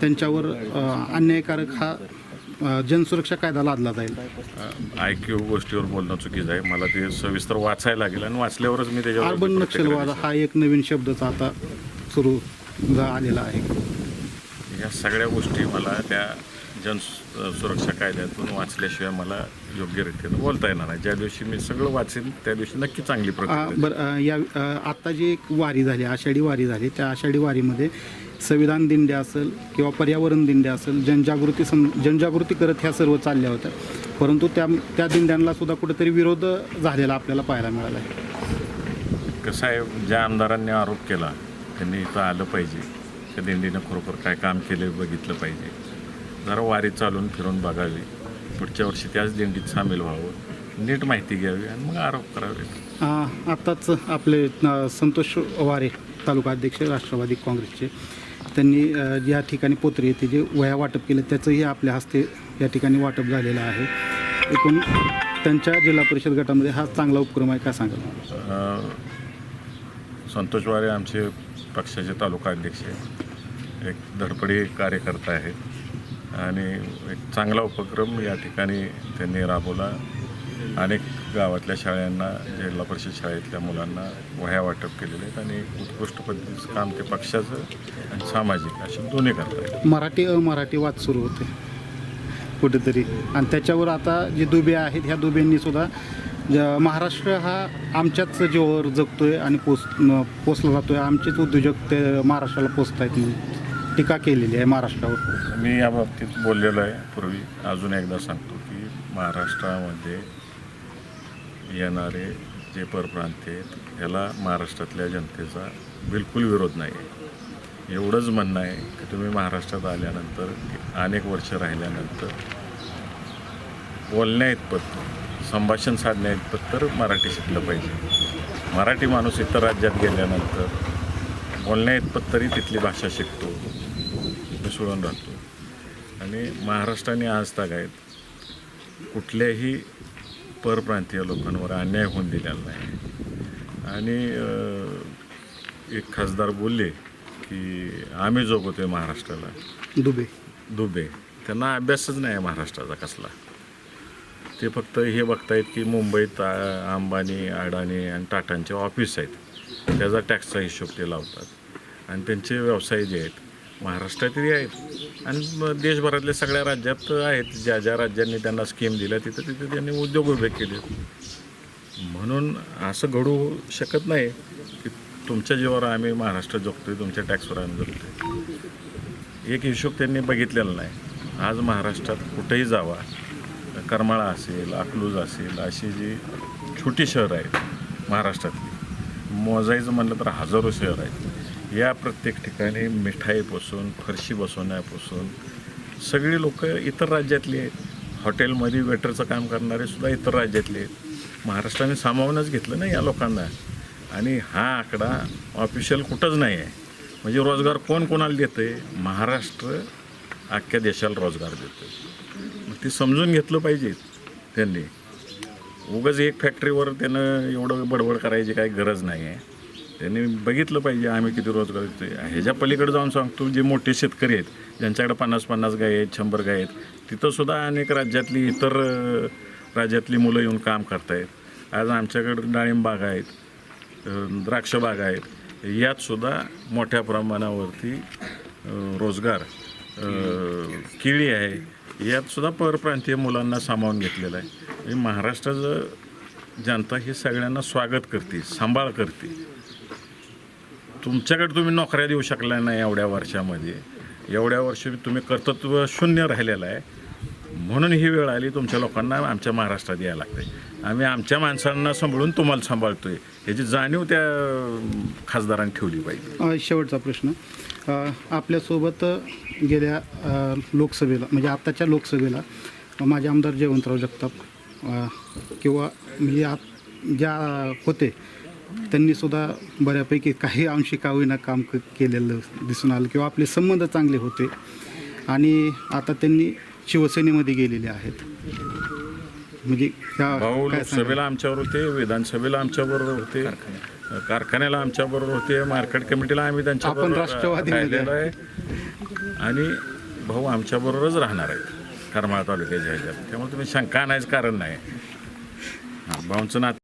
त्यांच्यावर अन्यायकारक हा जनसुरक्षा कायदा लादला जाईल. आय क्यू गोष्टीवर बोलणं चुकीचं आहे. मला ते सविस्तर वाचायला लागेल आणि वाचल्यावरच मी त्याच्यावर अर्बन नक्षलवाद हा एक नवीन शब्दच आता सुरू आलेला आहे. या सगळ्या गोष्टी मला त्या जन सुरक्षा कायद्यातून वाचल्याशिवाय मला योग्य रीतीनं बोलता येणार नाही. ज्या दिवशी मी सगळं वाचेन त्या दिवशी नक्की चांगली आ, प्रक्रिया बरं या अ, आता जी एक वारी झाली आषाढी वारी झाली त्या आषाढी वारीमध्ये संविधान दिंड्या असेल किंवा पर्यावरण दिंड्या असेल जनजागृती सम जनजागृती करत ह्या सर्व चालल्या होत्या. परंतु त्या त्या दिंड्यांना सुद्धा कुठेतरी विरोध झालेला आपल्याला पाहायला मिळाला आहे. कसं आहे ज्या आमदारांनी आरोप केला त्यांनी इथं आलं पाहिजे. त्या दिंडीनं खरोखर काय काम केले बघितलं पाहिजे. जरा वारी चालून फिरून बघावी. पुढच्या वर्षी त्याच दिंडीत सामील व्हावं. नीट माहिती घ्यावी आणि मग आरोप करावे. आत्ताच आपले संतोष वारे तालुका अध्यक्ष राष्ट्रवादी काँग्रेसचे. त्यांनी या ठिकाणी पोत्री येथे जे वया वाटप केलं त्याचंही आपल्या हस्ते या ठिकाणी वाटप झालेलं आहे. एकूण त्यांच्या जिल्हा परिषद गटामध्ये हा चांगला उपक्रम आहे का सांगा संतोष वारे आमचे पक्षाचे तालुका अध्यक्ष आहेत. एक धडपडी कार्यकर्ता आहेत. आणि एक चांगला उपक्रम या ठिकाणी त्यांनी राबवला. अनेक गावातल्या शाळांना जिल्हा परिषद शाळेतल्या मुलांना वह्या वाटप केलेले आहेत आणि उत्कृष्ट पद्धतीचं काम ते पक्षाचं आणि सामाजिक असे दोन्ही करतायत मराठी अमराठी वाद सुरू होते. कुठेतरी. आणि त्याच्यावर आता जे दुबे आहेत ह्या दुबेंनी सुद्धा ज- महाराष्ट्र हा आमच्याच जीवावर जगतोय आणि पोच पोचला जातोय. आमचेच उद्योजक ते महाराष्ट्राला पोचत आहेत टीका केलेली आहे महाराष्ट्रावर. मी या बाबतीत बोललेलो आहे. पूर्वी अजून एकदा सांगतो की महाराष्ट्रामध्ये येणारे जे परप्रांतीय आहेत ह्याला महाराष्ट्रातल्या जनतेचा बिलकुल विरोध नाही. आहे एवढंच म्हणणं आहे की तुम्ही महाराष्ट्रात आल्यानंतर अनेक वर्ष राहिल्यानंतर बोलण्या इतपत संभाषण साधण्या इतपत तर मराठी शिकलं पाहिजे. मराठी माणूस इतर राज्यात गेल्यानंतर बोलण्या इतपत तरी तिथली भाषा शिकतो मिसळून राहतो. आणि महाराष्ट्राने आज आहेत कुठल्याही परप्रांतीय लोकांवर अन्याय होऊन दिलेला नाही. आणि एक खासदार बोलले की आम्ही जोगवतोय महाराष्ट्राला. दुबे. दुबे. त्यांना अभ्यासच नाही आहे महाराष्ट्राचा कसला. ते फक्त हे बघतायत की मुंबईत अंबानी अडाणी आणि टाटांचे ऑफिस आहेत. त्याचा टॅक्सचा हिशोब ते लावतात. आणि त्यांचे व्यवसाय जे आहेत महाराष्ट्रातही आहेत आणि देशभरातल्या सगळ्या राज्यात आहेत. ज्या ज्या राज्यांनी त्यांना स्कीम दिल्या तिथं तिथे त्यांनी उद्योग उभे केले. म्हणून असं घडू शकत नाही की तुमच्या जीवावर आम्ही महाराष्ट्र जगतोय तुमच्या टॅक्सवर आम्ही जगतोय. एक हिशोब त्यांनी बघितलेला नाही. आज महाराष्ट्रात कुठेही जावा करमाळा असेल अकलूज असेल अशी जी छोटी शहरं आहेत महाराष्ट्रातली मोजायचं म्हणलं तर हजारो शहर आहेत. या प्रत्येक ठिकाणी मिठाईपासून फरशी बसवण्यापासून सगळी लोक इतर राज्यातली आहेत. हॉटेलमध्ये वेटरचं काम करणारे सुद्धा इतर राज्यातले आहेत. महाराष्ट्राने सामावूनच घेतलं ना या लोकांना. आणि हा आकडा ऑफिशियल कुठंच नाही आहे. म्हणजे रोजगार कोण कोणाला देतं आहे महाराष्ट्र अख्ख्या देशाला रोजगार देतो मग ते समजून घेतलं पाहिजे त्यांनी. उगाच एक फॅक्टरीवर त्यानं एवढं बडबड करायची काही गरज नाही आहे त्यांनी बघितलं पाहिजे आम्ही किती रोजगार देतो ह्याच्या पलीकडे जाऊन सांगतो जे मोठे शेतकरी आहेत ज्यांच्याकडे पन्नास पन्नास गाय आहेत शंभर गाय आहेत तिथंसुद्धा अनेक राज्यातली इतर राज्यातली मुलं येऊन काम करतायत. आज आमच्याकडे डाळिंब बागा आहेत द्राक्षबाग द्राक्ष बागा आहेत यातसुद्धा मोठ्या प्रमाणावरती रोजगार केळी आहे. यातसुद्धा परप्रांतीय मुलांना सामावून घेतलेलं आहे. म्हणजे महाराष्ट्राचं जनता हे सगळ्यांना स्वागत करते सांभाळ करते. तुमच्याकडे तुम्ही नोकऱ्या देऊ शकल्या नाही एवढ्या वर्षामध्ये. एवढ्या वर्ष तुम्ही कर्तृत्व शून्य राहिलेलं आहे. म्हणून ही वेळ आली तुमच्या लोकांना आमच्या महाराष्ट्रात यायला लागते आम्ही आमच्या माणसांना सांभाळून तुम्हाला सांभाळतोय. याची जाणीव त्या खासदारांनी ठेवली पाहिजे. शेवटचा प्रश्न. आपल्यासोबत गेल्या लोकसभेला म्हणजे आत्ताच्या लोकसभेला माझे आमदार जयवंतराव जगताप किंवा म्हणजे आत ज्या होते त्यांनी सुद्धा बऱ्यापैकी काही अंशी का होईना काम क केलेलं दिसून आलं किंवा आपले संबंध चांगले होते. आणि आता त्यांनी शिवसेनेमध्ये गेलेले आहेत. म्हणजे भाऊ काय? लोकसभेला आमच्यावर होते विधानसभेला आमच्याबरोबर होते कारखान्याला आमच्याबरोबर होते मार्केट कमिटीला आम्ही त्यांच्या आपण राहिलेलो आहे. आणि भाऊ आमच्याबरोबरच राहणार आहेत करमाळा तालुक्याच्या ह्याच्यात. त्यामुळे तुम्ही शंका आणायचं कारण नाही. हां भाऊंचं नात